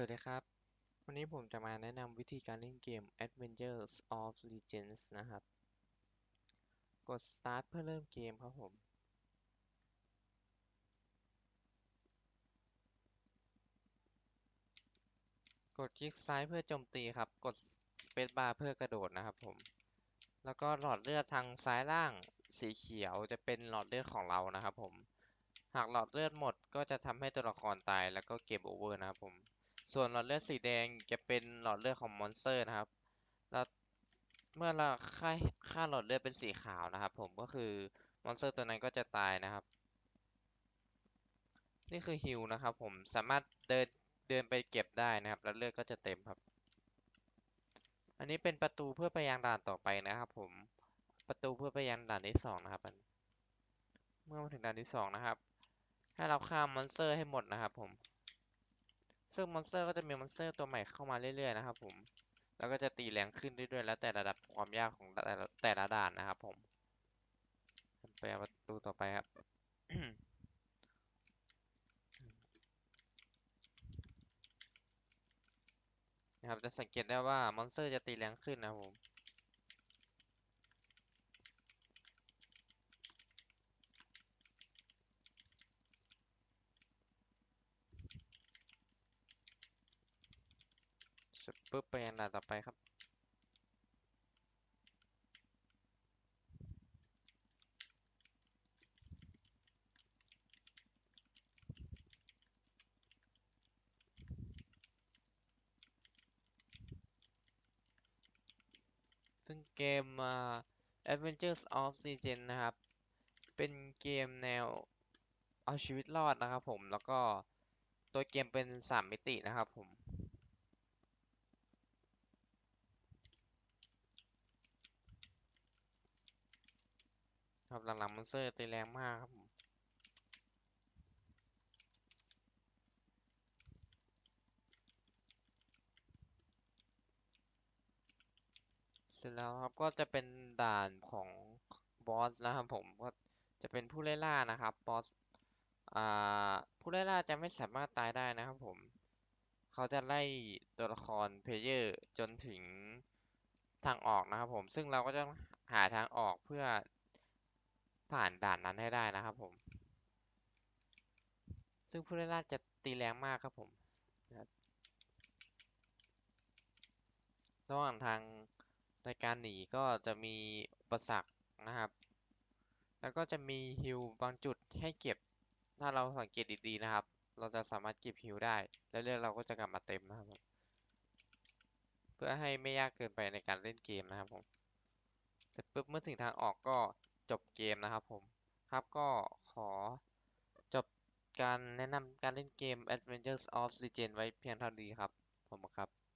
สวัสดีครับ วันนี้ผมจะมาแนะนำวิธีการเล่นเกม Adventures of Legends นะครับ กด Start เพื่อเริ่มเกมครับผม กดคลิกซ้ายเพื่อโจมตีครับ กด Space Bar เพื่อกระโดดนะครับผม แล้วก็หลอดเลือดทางซ้ายล่างสีเขียวจะเป็นหลอดเลือดของเรานะครับผม หากหลอดเลือดหมดก็จะทำให้ตัวละครตายแล้วก็เกมโอเวอร์นะครับผม ส่วนหลอดเลือดสีแดงจะเป็นหลอดเลือดของมอนสเตอร์นะครับแล้วเมื่อเราค่าค่าหลอดเลือดเป็นสีขาวนะครับ ผมก็คือมอนสเตอร์ตัวนั้นก็จะตายนะครับ นี่คือฮิลนะครับ ผมสามารถเดินเดินไปเก็บได้นะครับ แล้วเลือดก็จะเต็มครับ อันนี้เป็นประตูเพื่อไปยังด่านต่อไปนะครับ ผมประตูเพื่อไปยังด่านที่สองนะครับเมื่อมาถึงด่านที่สองนะครับ ให้เราฆ่ามอนสเตอร์ให้หมดนะครับ ผม ซึ่งมอนสเตอร์ก็จะมีมอนสเตอร์ตัวใหม่เข้ามาเรื่อยๆนะครับผมแล้วก็จะตีแรงขึ้นเรื่อยๆแล้วแต่ระดับความยากของแต่ละแต่ละด่านนะครับผมไปประตูต่อไปครับนะครับจะสังเกตได้ว่ามอนสเตอร์จะตีแรงขึ้นนะครับผม ร็จปุ๊บไปยังด่าต่อไปครับ ซึ่งเกม Adventures of Legends นะครับ เป็นเกมแนวเอาชีวิตรอดนะครับผม แล้วก็ตัวเกมเป็นสามมิตินะครับผม ครับหลังๆมอนสเตอร์ตีแรงมากครับผมเสร็จแล้วครับก็จะเป็นด่านของบอสนะครับผมก็จะเป็นผู้ไล่ล่านะครับบอสอ่าผู้ไล่ล่าจะไม่สามารถตายได้นะครับผมเขาจะไล่ตัวละครเพลเยอร์จนถึงทางออกนะครับผมซึ่งเราก็จะหาทางออกเพื่อ ผ่านด่านนั้นให้ได้นะครับผม ซึ่งผู้ไล่ล่าจะตีแรงมากครับผมระหว่างทางในการหนีก็จะมีอุปสรรคนะครับ แล้วก็จะมีฮิลบางจุดให้เก็บ ถ้าเราสังเกตดีๆนะครับ เราจะสามารถเก็บฮิลได้ แล้วเลือดเราก็จะกลับมาเต็มนะครับ เพื่อให้ไม่ยากเกินไปในการเล่นเกมนะครับผม เสร็จปุ๊บเมื่อถึงทางออกก็ จบเกมนะครับผม ครับก็ขอจบการแนะนำการเล่นเกม Adventures of Legend ไว้เพียงเท่านี้ครับ ผมครับ